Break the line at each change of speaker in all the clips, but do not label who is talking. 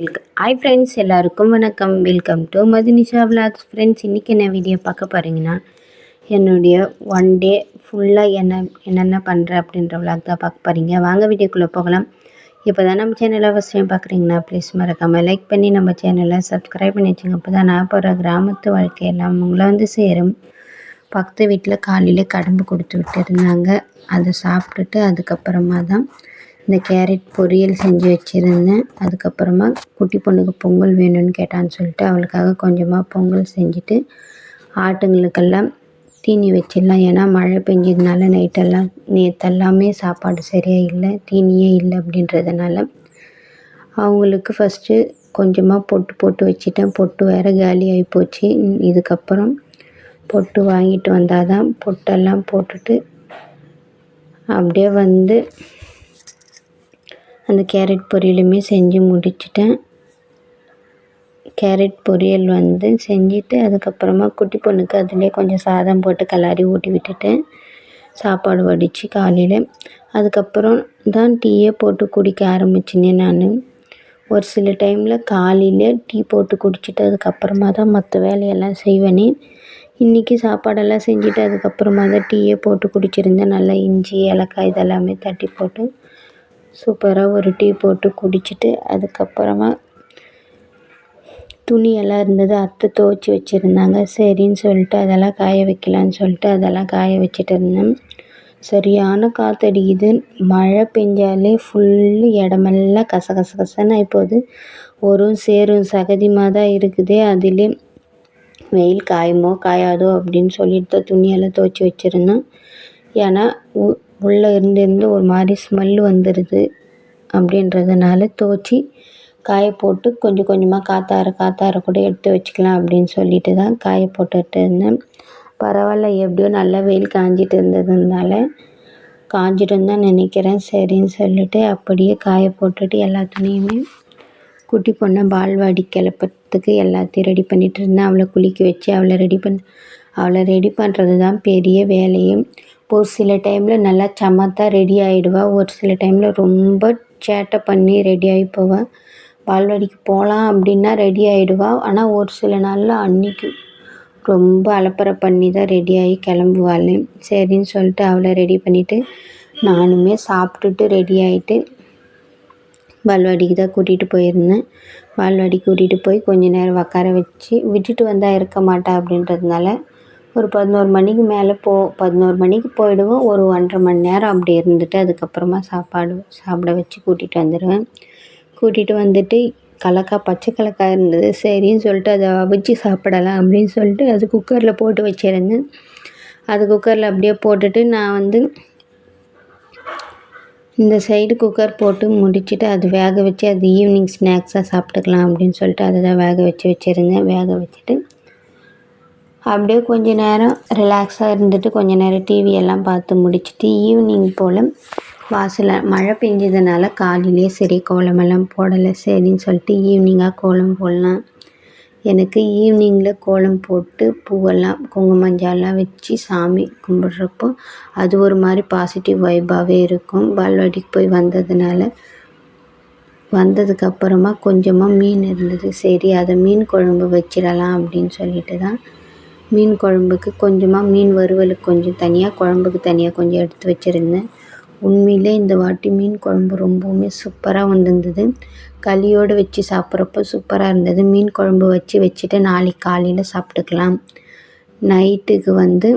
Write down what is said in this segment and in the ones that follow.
Welcome hi friends எல்லாருக்கும் வணக்கம். Welcome to Madhunisha vlogs friends இன்றைக்கி என்ன வீடியோ பார்க்க போகிறீங்கன்னா என்னுடைய ஒன் டே ஃபுல்லாக என்ன என்னென்ன பண்ணுறேன் அப்படின்ற விலாக் தான் பார்க்க போகிறீங்க வாங்க வீடியோக்குள்ளே போகலாம். இப்போ தான் நம்ம சேனலை ஃபஸ்ட் டைம் பார்க்குறீங்கன்னா ப்ளீஸ் மறக்காமல் லைக் பண்ணி நம்ம சேனலை சப்ஸ்கிரைப் பண்ணி வச்சுங்க. அப்போ தான் நான் போகிற கிராமத்து வாழ்க்கையெல்லாம் உங்களை வந்து சேரும். பக்கத்து வீட்டில் காலையில் கடம்பு கொடுத்து விட்டுருந்தாங்க. அதை சாப்பிட்டுட்டு அதுக்கப்புறமா தான் இந்த கேரட் பொரியல் செஞ்சு வச்சுருந்தேன். அதுக்கப்புறமா குட்டி பொண்ணுக்கு பொங்கல் வேணும்னு கேட்டான்னு சொல்லிட்டு அவளுக்காக கொஞ்சமாக பொங்கல் செஞ்சுட்டு ஆட்டுங்களுக்கெல்லாம் தீனி வச்சிடலாம். ஏன்னா மழை பெஞ்சதுனால நைட்டெல்லாம் நேற்றெல்லாமே சாப்பாடு சரியாக இல்லை தீனியே இல்லை அப்படின்றதுனால அவங்களுக்கு ஃபஸ்ட்டு கொஞ்சமாக பொட்டு போட்டு வச்சுட்டேன். பொட்டு வேறு காலி ஆகி போச்சு. இதுக்கப்புறம் பொட்டு வாங்கிட்டு வந்தால் தான் பொட்டெல்லாம் போட்டுட்டு அப்படியே வந்து அந்த கேரட் பொரியலுமே செஞ்சு முடிச்சிட்டேன். கேரட் பொரியல் வந்து செஞ்சுட்டு அதுக்கப்புறமா குட்டி பொண்ணுக்கு அதிலே கொஞ்சம் சாதம் போட்டு கலாரி ஊட்டி விட்டுட்டேன். சாப்பாடு வடித்து காலையில். அதுக்கப்புறம் தான் டீயே போட்டு குடிக்க ஆரம்பிச்சினேன் நான். ஒரு சில டைமில் காலையில் டீ போட்டு குடிச்சிட்டு அதுக்கப்புறமா தான் மற்ற வேலையெல்லாம் செய்வேனே. இன்றைக்கி சாப்பாடெல்லாம் செஞ்சுட்டு அதுக்கப்புறமா தான் டீயே போட்டு குடிச்சிருந்தேன். நல்லா இஞ்சி ஏலக்காய் இதெல்லாமே தட்டி போட்டு. சூப்பராக ஒரு டீ போட்டு குடிச்சிட்டு அதுக்கப்புறமா துணியெல்லாம் இருந்தது அத்தை துவச்சி வச்சுருந்தாங்க. சரின்னு சொல்லிட்டு அதெல்லாம் காய வைக்கலான்னு சொல்லிட்டு அதெல்லாம் காய வச்சுட்டு இருந்தேன். சரியான காற்றடிக்குது மழை பெஞ்சாலே ஃபுல்லு இடமெல்லாம் கச கச கசன்னு ஆகிப்போகுது ஒரு சேரும் சகதிமாக தான் இருக்குது. அதிலே வெயில் காயுமோ காயாதோ அப்படின்னு சொல்லிட்டு துணியெல்லாம் துவச்சி வச்சுருந்தேன். ஏன்னா உள்ளே இருந்து இருந்து ஒரு மாதிரி ஸ்மெல் வந்துடுது அப்படின்றதுனால துவச்சி காய போட்டு கொஞ்சம் கொஞ்சமாக காற்றார காத்தார கூட எடுத்து வச்சுக்கலாம் அப்படின்னு சொல்லிட்டு தான் காய போட்டுட்டு இருந்தேன். பரவாயில்ல எப்படியோ நல்லா வெயில் காஞ்சிட்டு இருந்ததுனால காஞ்சிட்டுன்னு தான் நினைக்கிறேன். சரின்னு சொல்லிட்டு அப்படியே காய போட்டுட்டு எல்லா துணியுமே குட்டி பொண்ணை பால்வாடி கிளப்புறதுக்கு எல்லாத்தையும் ரெடி பண்ணிகிட்டு இருந்தேன். அவளை குளிக்க வச்சு அவளை ரெடி பண்ண அவளை ரெடி பண்ணுறது தான் பெரிய வேலையும் ஒரு சில டைமில் நல்லா சமத்தாக ரெடி ஆகிடுவேன் ஒரு சில டைமில் ரொம்ப சேட்டை பண்ணி ரெடி ஆகி போவாள் பால்வாடிக்கு போகலாம் அப்படின்னா ரெடி ஆகிடுவாள் ஆனால் ஒரு சில நாளில் அன்றைக்கி ரொம்ப அலப்பறை பண்ணி தான் ரெடி ஆகி கிளம்புவாள். சரின்னு சொல்லிட்டு அவளை ரெடி பண்ணிவிட்டு நானுமே சாப்பிட்டுட்டு ரெடி ஆகிட்டு பால்வாடிக்கு தான் கூட்டிகிட்டு போயிருந்தேன். பால்வாடி கூட்டிகிட்டு போய் கொஞ்ச நேரம் உக்கார வச்சு விட்டுட்டு வந்தால் இருக்க மாட்டா அப்படின்றதுனால ஒரு பதினோரு மணிக்கு மேலே போ பதினோரு மணிக்கு போயிடுவோம் ஒரு ஒன்றரை மணி நேரம் அப்படி இருந்துட்டு அதுக்கப்புறமா சாப்பாடு சாப்பிட வச்சு கூட்டிகிட்டு வந்துடுவேன் கூட்டிகிட்டு வந்துட்டு கலக்கா பச்சை கலக்கா இருந்தது. சரின்னு சொல்லிட்டு அதை அவிச்சு சாப்பிடலாம் அப்படின்னு சொல்லிட்டு அது குக்கரில் போட்டு வச்சுருந்தேன். அது குக்கரில் அப்படியே போட்டுட்டு நான் வந்து இந்த சைடு குக்கர் போட்டு முடிச்சுட்டு அது வேக வச்சு அது ஈவினிங் ஸ்நாக்ஸாக சாப்பிட்டுக்கலாம் அப்படின்னு சொல்லிட்டு அதை தான் வேக வச்சு வச்சுருந்தேன். வேக வச்சுட்டு அப்படியே கொஞ்ச நேரம் ரிலாக்ஸாக இருந்துட்டு கொஞ்ச நேரம் டிவியெல்லாம் பார்த்து முடிச்சுட்டு ஈவினிங் போல் வாசலில் மழை பெஞ்சதுனால காலையிலே சரி கோலமெல்லாம் போடலை. சரின்னு சொல்லிட்டு ஈவினிங்காக கோலம் போடலாம். எனக்கு ஈவினிங்கில் கோலம் போட்டு பூவெல்லாம் குங்குமஞ்சாலாம் வச்சு சாமி கும்பிட்றப்போ அது ஒரு மாதிரி பாசிட்டிவ் வைப்பாகவே இருக்கும். பால்வாடிக்கு போய் வந்ததுனால வந்ததுக்கப்புறமா கொஞ்சமாக மீன் இருந்தது. சரி அதை மீன் குழம்பு வச்சிடலாம் அப்படின்னு சொல்லிட்டு தான் மீன் குழம்புக்கு கொஞ்சமாக மீன் வறுவலுக்கு கொஞ்சம் தனியாக குழம்புக்கு தனியாக கொஞ்சம் எடுத்து வச்சுருந்தேன். உண்மையிலே இந்த வாட்டி மீன் குழம்பு ரொம்பவுமே சூப்பராக வந்திருந்தது. களியோடு வச்சு சாப்பிட்றப்போ சூப்பராக இருந்தது. மீன் குழம்பு வச்சு வச்சுட்டு நாளைக்கு காலையில் சாப்பிட்டுக்கலாம். நைட்டுக்கு வந்து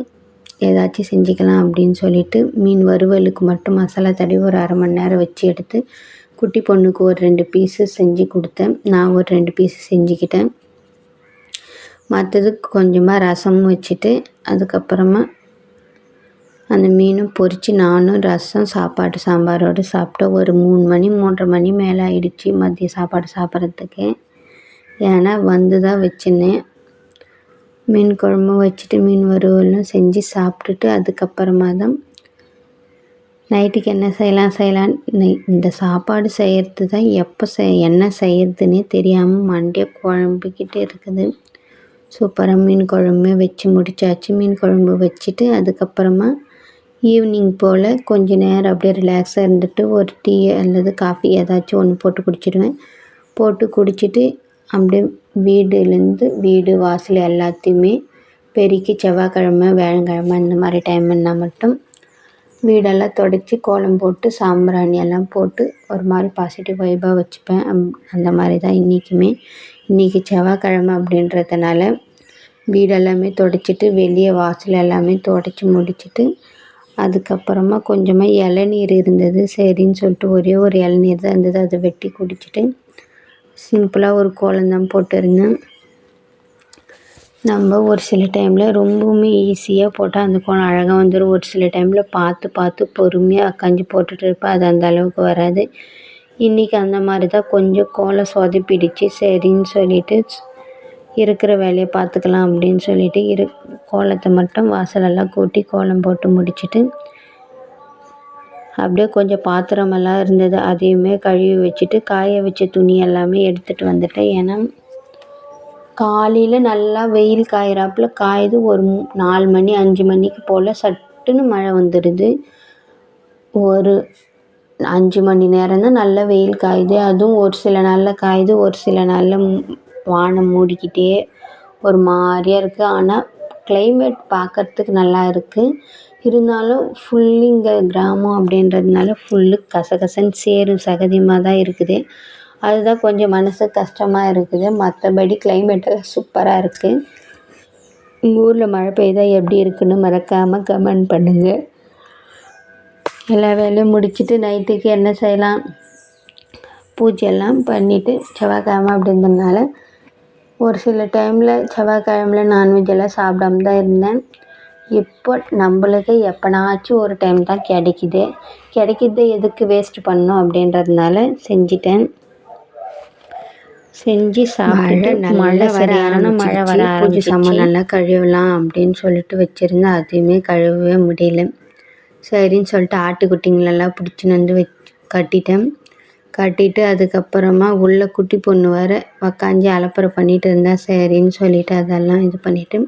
ஏதாச்சும் செஞ்சுக்கலாம் அப்படின்னு சொல்லிட்டு மீன் வறுவலுக்கு மட்டும் மசாலா தடவி ஒரு அரை மணி நேரம் வச்சு எடுத்து குட்டி பொண்ணுக்கு ஒரு ரெண்டு பீஸு செஞ்சு கொடுத்தேன். நான் ஒரு ரெண்டு பீஸு செஞ்சுக்கிட்டேன். மற்றதுக்கு கொஞ்சமாக ரசமும் வச்சுட்டு அதுக்கப்புறமா அந்த மீனும் பொரித்து நானும் ரசம் சாப்பாடு சாம்பாரோடு சாப்பிட்டா ஒரு மூணு மணி மூன்றரை மணி மேலே ஆயிடுச்சு மதிய சாப்பாடு சாப்பிட்றதுக்கு. ஏன்னா வந்து தான் வச்சுருந்தேன் மீன் குழம்பும் வச்சுட்டு மீன் வறுவலும் செஞ்சு சாப்பிட்டுட்டு அதுக்கப்புறமா தான் நைட்டுக்கு என்ன செய்யலாம் செய்யலாம். இந்த சாப்பாடு செய்கிறது தான் எப்போ செய் என்ன செய்கிறதுனே தெரியாமல் மண்டே குழம்பிக்கிட்டு இருக்குது. சூப்பராக மீன் குழம்பு வச்சு முடிச்சாச்சு. மீன் குழம்பு வச்சுட்டு அதுக்கப்புறமா ஈவினிங் போல் கொஞ்ச நேரம் அப்படியே ரிலாக்ஸாக இருந்துட்டு ஒரு டீ அல்லது காஃபி ஏதாச்சும் ஒன்று போட்டு குடிச்சிடுவேன். போட்டு குடிச்சிட்டு அப்படியே வீடுலேருந்து வீடு வாசல் எல்லாத்தையுமே பெருக்கி செவ்வாய்க்கிழமை வியாழக்கிழம இந்த மாதிரி டைம்னா மட்டும் வீடெல்லாம் தொடச்சி கோலம் போட்டு சாம்பிராணி எல்லாம் போட்டு ஒரு மாதிரி பாசிட்டிவ் வைபாக வச்சுப்பேன். அந்த மாதிரி தான் இன்றைக்குமே இன்றைக்கி செவ்வாய்க்கிழமை அப்படின்றதுனால வீடெல்லாமே துடைச்சிட்டு வெளியே வாசல் எல்லாமே துடைச்சி முடிச்சுட்டு அதுக்கப்புறமா கொஞ்சமாக இளநீர் இருந்தது. சரின்னு சொல்லிட்டு ஒரே ஒரு இளநீர் தான் இருந்தது. அதை வெட்டி குடிச்சிட்டு சிம்பிளாக ஒரு கோலந்தான் போட்டிருந்தேன். நம்ம ஒரு சில டைமில் ரொம்பவுமே ஈஸியாக போட்டால் அந்த கோலம் அழகாக வந்துடும் ஒரு சில டைமில் பார்த்து பார்த்து பொறுமையாக அக்காஞ்சி போட்டுட்டு இருப்பேன் அது அந்த அளவுக்கு வராது. இன்றைக்கி அந்த மாதிரி தான் கொஞ்சம் கோலம் சொதப்பிடுச்சு சரின்னு சொல்லிவிட்டு இருக்கிற வேலையை பார்த்துக்கலாம் அப்படின்னு சொல்லிட்டு இரு கோலத்தை மட்டும் வாசலெல்லாம் கூட்டி கோலம் போட்டு முடிச்சுட்டு அப்படியே கொஞ்சம் பாத்திரமெல்லாம் இருந்தது. அதையுமே கழுவி வச்சுட்டு காய வச்ச துணி எல்லாமே எடுத்துகிட்டு வந்துட்டேன். ஏன்னா காலையில் நல்லா வெயில் காயிறாப்புல காயுது. ஒரு நாலு மணி அஞ்சு மணிக்கு போல் சட்டுன்னு மழை வந்துடுது. ஒரு அஞ்சு மணி நேரம் தான் நல்லா வெயில் காயுது. அதுவும் ஒரு சில நாளில் காயுது ஒரு சில நாளில் வானம் மூடிக்கிட்டே ஒரு மாதிரியா இருக்குது ஆனால் கிளைமேட் பார்க்கறதுக்கு நல்லா இருக்குது இருந்தாலும் ஃபுல்லு இங்கே கிராமம் அப்படின்றதுனால ஃபுல்லு கசகசன்னு சேறு சகதியமாக தான் இருக்குது. அதுதான் கொஞ்சம் மனசு கஷ்டமாக இருக்குது. மற்றபடி கிளைமேட்டெல்லாம் சூப்பராக இருக்குது உங்கள் ஊரில் மழை பெய்தால் எப்படி இருக்குன்னு மறக்காமல் கமெண்ட் பண்ணுங்கள் எல்லா வேலையும் முடிச்சுட்டு நைட்டுக்கு என்ன செய்யலாம்? பூஜையெல்லாம் பண்ணிவிட்டு செவ்வாய்க்கிழம அப்படின்றதுனால ஒரு சில டைமில் செவ்வாய்க்கிழமைல நான்வெஜ் எல்லாம் சாப்பிடாம தான் இருந்தேன். இப்போ நம்மளுக்கு எப்போனாச்சும் ஒரு டைம் தான் கிடைக்கிது. கிடைக்கிறத எதுக்கு வேஸ்ட் பண்ணணும் அப்படின்றதுனால செஞ்சிட்டேன். செஞ்சு சாப்பிட்டு மழை சரியான மழை வர பூஜை சாமான் நல்லா கழுவலாம் அப்படின்னு சொல்லிட்டு வச்சுருந்தேன். அதையுமே கழுவவே முடியல. சரின்னு சொல்லிட்டு ஆட்டுக்குட்டிங்களெல்லாம் பிடிச்சின்னு வந்து வச் கட்டிட்டேன். கட்டிட்டு அதுக்கப்புறமா உள்ளே குட்டி பொண்ணு வேறு உக்காஞ்சி அலப்பறை பண்ணிகிட்டு இருந்தால் சரின்னு சொல்லிட்டு அதெல்லாம் இது பண்ணிவிட்டு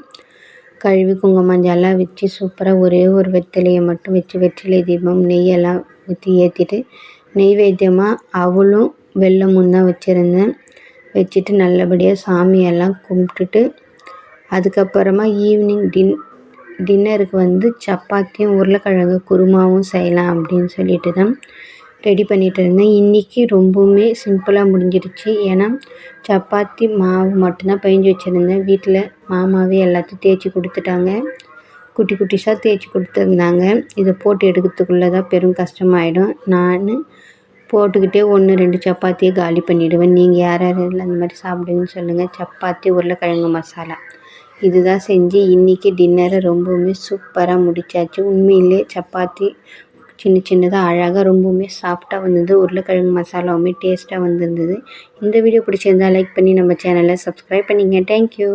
கழுவி குங்குமஞ்சாலாம் வச்சு சூப்பராக ஒரே ஒரு வெத்தலையை மட்டும் வச்சு வெற்றிலை தீபம் நெய்யெல்லாம் ஊற்றி ஏற்றிட்டு நெய்வேத்தியமாக அவளும் வெள்ளமும் தான் வச்சுருந்தேன். வச்சுட்டு நல்லபடியாக சாமியெல்லாம் கும்பிட்டுட்டு அதுக்கப்புறமா ஈவினிங் டின் டின்னருக்கு வந்து சப்பாத்தியும் உருளைக்கிழங்கு குருமாவும் செய்யலாம் அப்படின்னு சொல்லிட்டு தான் ரெடி பண்ணிகிட்டு இருந்தேன். இன்றைக்கி ரொம்பவுமே சிம்பிளாக முடிஞ்சிடுச்சு ஏன்னா சப்பாத்தி மாவு மட்டும்தான் பிழிஞ்சி வச்சுருந்தேன். வீட்டில் மாமாவே எல்லாத்தையும் தேய்ச்சி கொடுத்துட்டாங்க. குட்டி குட்டிஸாக தேய்ச்சி கொடுத்துருந்தாங்க. இதை போட்டு எடுக்கிறதுக்குள்ளே தான் பெரும் கஷ்டமாயிடும். நான் போட்டுக்கிட்டே ஒன்று ரெண்டு சப்பாத்தியை காலி பண்ணிவிடுவேன் நீங்கள் யார் யாரெல்லாம் அந்த மாதிரி சாப்பிடுங்கன்னு சொல்லுங்கள் சப்பாத்தி உருளைக்கிழங்கு மசாலா. இதுதான் செஞ்சு இன்றைக்கி டின்னரை ரொம்பவுமே சூப்பராக முடித்தாச்சு உண்மையிலே சப்பாத்தி சின்ன சின்னதாக அழகாக ரொம்பவுமே சாஃப்டாக வந்தது. உருளைக்கிழங்கு மசாலாவுமே டேஸ்ட்டாக வந்திருந்தது. இந்த வீடியோ பிடிச்சிருந்தா லைக் பண்ணி நம்ம சேனலை சப்ஸ்கிரைப் பண்ணிங்க. தேங்க்யூ